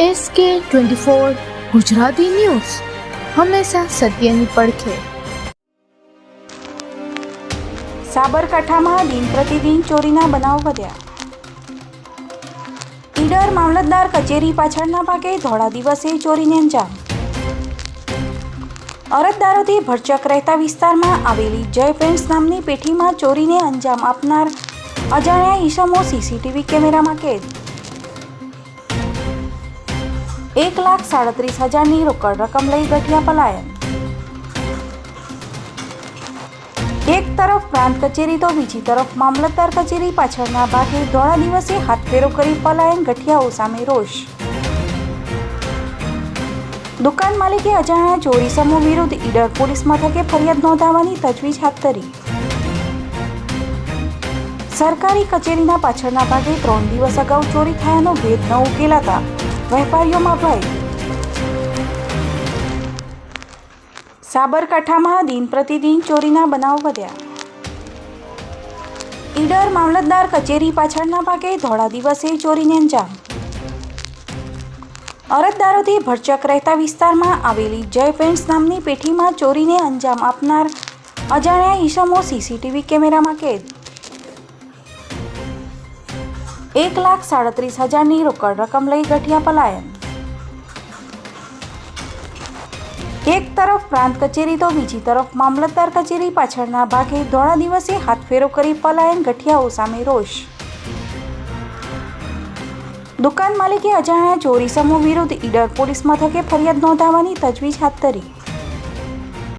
S કે twenty four Gujarati news. હંમેશા સત્યની પડખે. સાબરકાંઠામાં દિન પ્રતિદિન ચોરીના બનાવ વધ્યા. ઈડર મામલતદાર કચેરી પાછળના ભાગે ધોળા દિવસે ચોરીને અંજામ. અરજદારોથી ભરચક રહેતા વિસ્તારમાં આવેલી જય ફ્રેન્ડ્સ નામની પેઠીમાં ચોરીને અંજામ આપનાર અજાણ્યા ઈસમો સીસીટીવી કેમેરામાં કેદ. એક લાખ સાડત્રીસ હજારની રોકડ રકમ લઈ ગઠિયા પલાયન. એક તરફ પ્રાંત કચેરી તો બીજી તરફ મામલતદાર કચેરી પાછળના ભાગે ધોળા દિવસે હાથફેરો કરી પલાયન ગઠિયાઓ સામે રોષ. દુકાન માલિકે અજાણ્યા ચોરી સમૂહ વિરુદ્ધ ઈડર પોલીસ મથકે ફરિયાદ નોંધાવવાની તજવીજ હાથ ધરી. સરકારી કચેરીના પાછળના ભાગે ત્રણ દિવસ અગાઉ ચોરી થયાનો ભેદ ન ઉકેલાતા વેપારીઓમાં ભય. સાબરકાંઠામાં દિન પ્રતિદિન ચોરીના બનાવ વધ્યા. ઈડર મામલતદાર કચેરી પાછળના ભાગે ધોળા દિવસે ચોરીને અંજામ. અરજદારોથી ભરચક રહેતા વિસ્તારમાં આવેલી જય પેન્ટ્સ નામની પેઠીમાં ચોરીને અંજામ આપનાર અજાણ્યા ઈસમો સીસીટીવી કેમેરામાં કેદ એક લાખ સાડત્રીસ હજારની રોકડ રકમ લઈ ગઠિયા પલાયન. એક તરફ પ્રાંત કચેરી તો બીજી તરફ મામલતદાર કચેરી પાછળના ભાગે ધોળા દિવસે હાથફેરો કરી પલાયન ગઠિયાઓ સામે રોષ. દુકાન માલિકે અજાણ્યા ચોરી સમૂહ વિરુદ્ધ ઈડર પોલીસ મથકે ફરિયાદ નોંધાવવાની તજવીજ હાથ ધરી.